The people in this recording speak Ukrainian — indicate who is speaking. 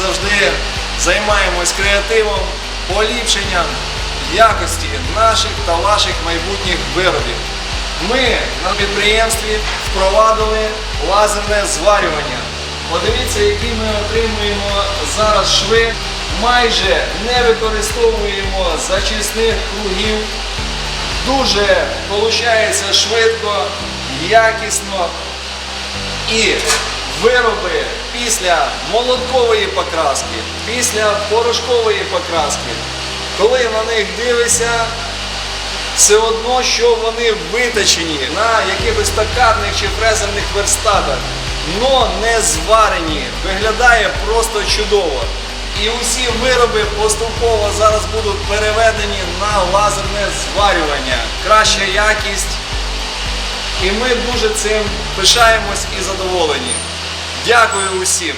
Speaker 1: Завжди, займаємось креативом, поліпшенням якості наших та ваших майбутніх виробів. Ми на підприємстві впровадили лазерне зварювання. Подивіться, які ми отримуємо зараз шви. Майже не використовуємо зачисних кругів. Дуже виходить швидко, якісно. І вироби після молоткової покраски, після порошкової покраски, коли на них дивишся, все одно, що вони виточені на якихось токарних чи фрезерних верстатах, но не зварені. Виглядає просто чудово. І усі вироби поступово зараз будуть переведені на лазерне зварювання. Краща якість. І ми дуже цим пишаємось і задоволені. Дякую усім!